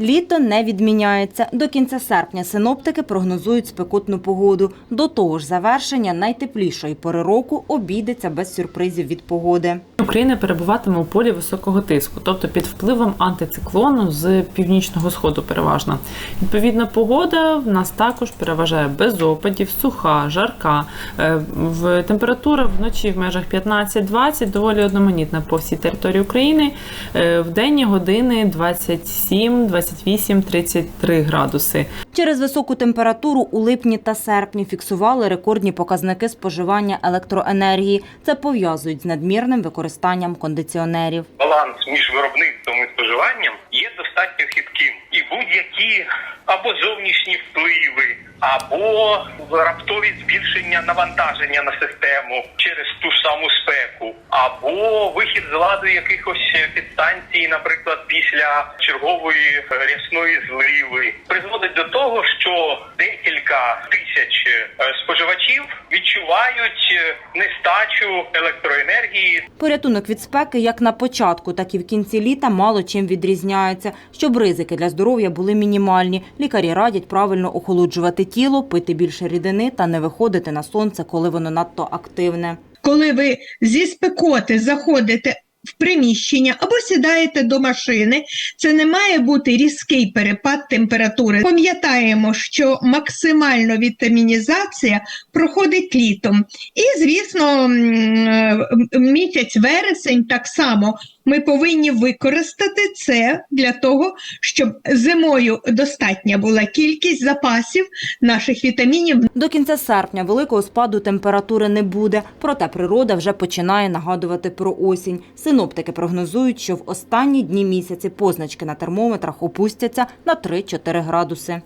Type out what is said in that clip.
Літо не відміняється. До кінця серпня синоптики прогнозують спекотну погоду. До того ж, завершення найтеплішої пори року обійдеться без сюрпризів від погоди. Україна перебуватиме у полі високого тиску, тобто під впливом антициклону з північного сходу переважно. Відповідна погода в нас також переважає без опадів, суха, жарка. Е, температура вночі в межах 15-20, доволі одноманітна по всій території України. Е, В денні години 27, 28, 33 градуси. Через високу температуру у липні та серпні фіксували рекордні показники споживання електроенергії. Це пов'язують з надмірним використанням кондиціонерів. баланс між виробництвом і споживанням є достатньо хитким. І будь-які або зовнішні впливи, або раптові збільшення навантаження на систему через ту саму спеку, або вихід з ладу якихось підстанцій, наприклад, після чергової е, рясної зливи, призводить до того, що декілька тисяч е, споживачів відчувають е, нестачу електроенергії Порятунок від спеки як на початку, так і в кінці літа мало чим відрізняється. Щоб ризики для здоров'я були мінімальні, лікарі радять правильно охолоджувати тіло, пити більше рідини та не виходити на сонце, коли воно надто активне. коли ви зі спекоти заходите в приміщення або сідаєте до машини, це не має бути різкий перепад температури. Пам'ятаємо, що максимально вітамінізація проходить літом. І, звісно, місяць вересень так само ми повинні використати це для того, щоб зимою достатня була кількість запасів наших вітамінів До кінця серпня великого спаду температури не буде, проте природа вже починає нагадувати про осінь. Синоптики прогнозують, що в останні дні місяці позначки на термометрах опустяться на 3-4 градуси.